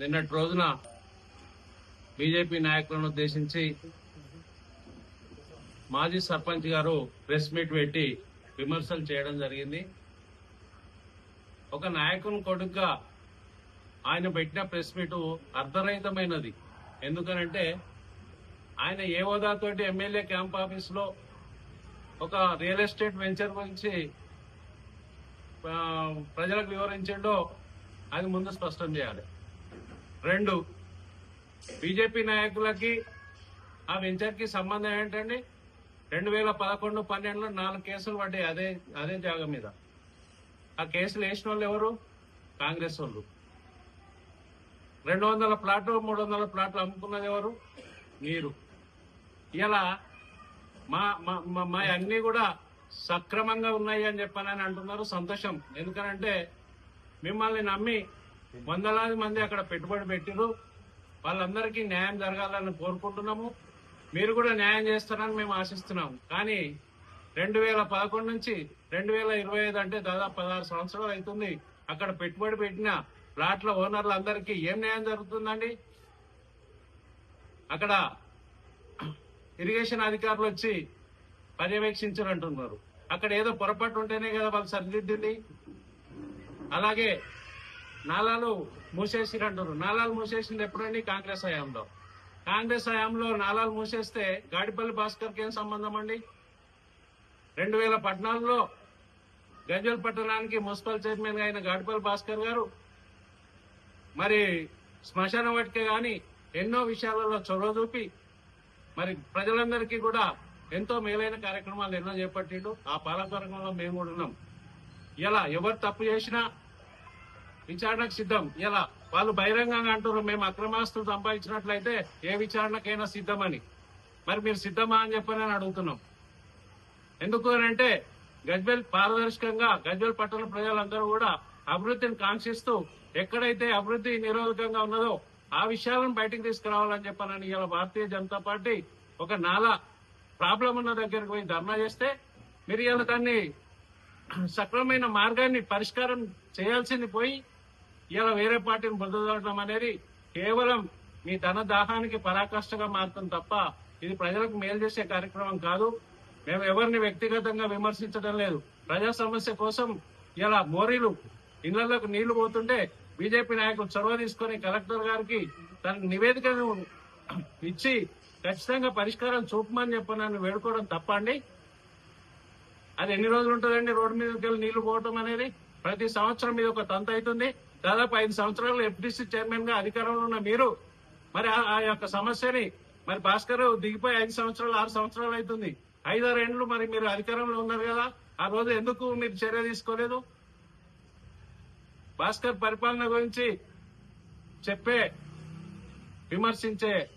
నిన్నటి రోజున బీజేపీ నాయకులను ఉద్దేశించి మాజీ సర్పంచ్ గారు ప్రెస్ మీట్ పెట్టి విమర్శలు చేయడం జరిగింది. ఒక నాయకుని కొడుకుగా ఆయన పెట్టిన ప్రెస్ మీట్ అర్ధరహితమైనది. ఎందుకనంటే ఆయన ఏ హోదాతోటి ఎమ్మెల్యే క్యాంప్ ఆఫీస్లో ఒక రియల్ ఎస్టేట్ వెంచర్ గురించి ప్రజలకు వివరించడో అది ముందు స్పష్టం చేయాలి. రెండు బీజేపీ నాయకులకి ఆ వెంచర్కి సంబంధం ఏంటండి? రెండు వేల పదకొండు పన్నెండులో నాలుగు కేసులు పడ్డాయి అదే అదే జాగం మీద. ఆ కేసులు వేసిన వాళ్ళు ఎవరు? కాంగ్రెస్ వాళ్ళు. రెండు వందల ప్లాట్లు మూడు వందల ప్లాట్లు అమ్ముకున్నది ఎవరు? మీరు. ఇలా మా మా- అన్నీ కూడా సక్రమంగా ఉన్నాయి అని చెప్పానని అంటున్నారు సంతోషం. ఎందుకనంటే మిమ్మల్ని నమ్మి వందలాది మంది అక్కడ పెట్టుబడి పెట్టిరు వాళ్ళందరికీ న్యాయం జరగాలని కోరుకుంటున్నాము. మీరు కూడా న్యాయం చేస్తారని మేము ఆశిస్తున్నాము. కానీ రెండు వేల పదకొండు నుంచి రెండు వేల ఇరవై ఐదు అంటే దాదాపు పదహారు సంవత్సరాలు అవుతుంది. అక్కడ పెట్టుబడి పెట్టిన ప్లాట్ల ఓనర్లు అందరికీ ఏం న్యాయం జరుగుతుందండి? అక్కడ ఇరిగేషన్ అధికారులు వచ్చి పర్యవేక్షించరు అంటున్నారు అక్కడ ఏదో పొరపాటు ఉంటేనే కదా వాళ్ళు సరిదిద్దింది. అలాగే నాలాలు మూసేసిరు అంటారు నాలాలు మూసేసింది ఎప్పుడండి కాంగ్రెస్ హయాంలో? కాంగ్రెస్ హయాంలో నాలాలు మూసేస్తే గాడిపల్లి భాస్కర్కి ఏం సంబంధం అండి రెండు వేల పద్నాలుగులో గంజల్ పట్టణానికి మున్సిపల్ చైర్మన్గా అయిన గాడిపల్లి భాస్కర్ గారు మరి శ్మశాన వాటికే గాని ఎన్నో విషయాలలో చొరవ చూపి మరి ప్రజలందరికీ కూడా ఎంతో మేలైన కార్యక్రమాలు ఎన్నో చేపట్టిండు. ఆ పాలకవర్గంలో మేము కూడా ఉన్నాం. ఇలా ఎవరు తప్పు చేసినా విచారణకు సిద్ధం. ఇలా వాళ్ళు బహిరంగంగా అంటారు మేము అక్రమాస్తులు సంపాదించినట్లయితే ఏ విచారణకైనా సిద్ధమని. మరి మీరు సిద్ధమా అని చెప్పని అని అడుగుతున్నాం. ఎందుకు అని అంటే గజ్వెల్ పారదర్శకంగా గజ్వెల్ పట్టణ ప్రజలందరూ కూడా అభివృద్ధిని కాంక్షిస్తూ ఎక్కడైతే అభివృద్ధి నిరోధకంగా ఉన్నదో ఆ విషయాలను బయటకు తీసుకురావాలని చెప్పానని ఇలా భారతీయ జనతా పార్టీ ఒక నాలా ప్రాబ్లం ఉన్న దగ్గరకు పోయి ధర్నా చేస్తే మీరు ఇలా దాన్ని సక్రమమైన మార్గాన్ని పరిష్కారం చేయాల్సింది పోయి ఇలా వేరే పార్టీని బుద్ధదోడటం అనేది కేవలం మీ ధన దాహానికి పరాకాష్ఠగా మారుతుంది తప్ప ఇది ప్రజలకు మేలు చేసే కార్యక్రమం కాదు. మేము ఎవరిని వ్యక్తిగతంగా విమర్శించడం లేదు. ప్రజా సమస్య కోసం ఇలా మోరీలు ఇళ్ళలోకి నీళ్ళు పోతుంటే బీజేపీ నాయకులు చొరవ తీసుకొని కలెక్టర్ గారికి తన నివేదికను ఇచ్చి ఖచ్చితంగా పరిష్కారం చూపమని చెప్పి నన్ను వేడుకోవడం తప్ప అండి అది ఎన్ని రోజులు ఉంటుందండి రోడ్డు మీదకి వెళ్ళి నీళ్ళు పోవటం అనేది? ప్రతి సంవత్సరం మీద ఒక తంత అవుతుంది. దాదాపు ఐదు సంవత్సరాలు ఎఫ్డిసి చైర్మన్గా అధికారంలో ఉన్న మీరు మరి ఆ- ఆ యొక్క సమస్యని మరి భాస్కర్ దిగిపోయి ఐదు సంవత్సరాలు ఆరు సంవత్సరాలు అవుతుంది. ఐదారు ఏండ్లు మరి మీరు అధికారంలో ఉన్నారు కదా ఆ రోజు ఎందుకు మీరు చర్య తీసుకోలేదు? భాస్కర్ పరిపాలన గురించి చెప్పే విమర్శించే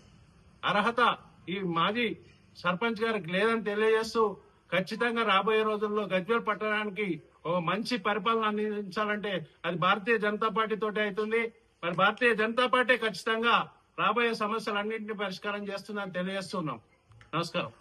అర్హత ఈ మాజీ సర్పంచ్ గారికి లేదని తెలియజేస్తూ ఖచ్చితంగా రాబోయే రోజుల్లో గజ్వేల్ పట్టణానికి ఒక మంచి పరిపాలన అందించాలంటే అది భారతీయ జనతా పార్టీ తోటే అవుతుంది. మరి భారతీయ జనతా పార్టీ ఖచ్చితంగా రాబోయే సమస్యలన్నింటినీ పరిష్కారం చేస్తుందని తెలియజేస్తున్నాం. నమస్కారం.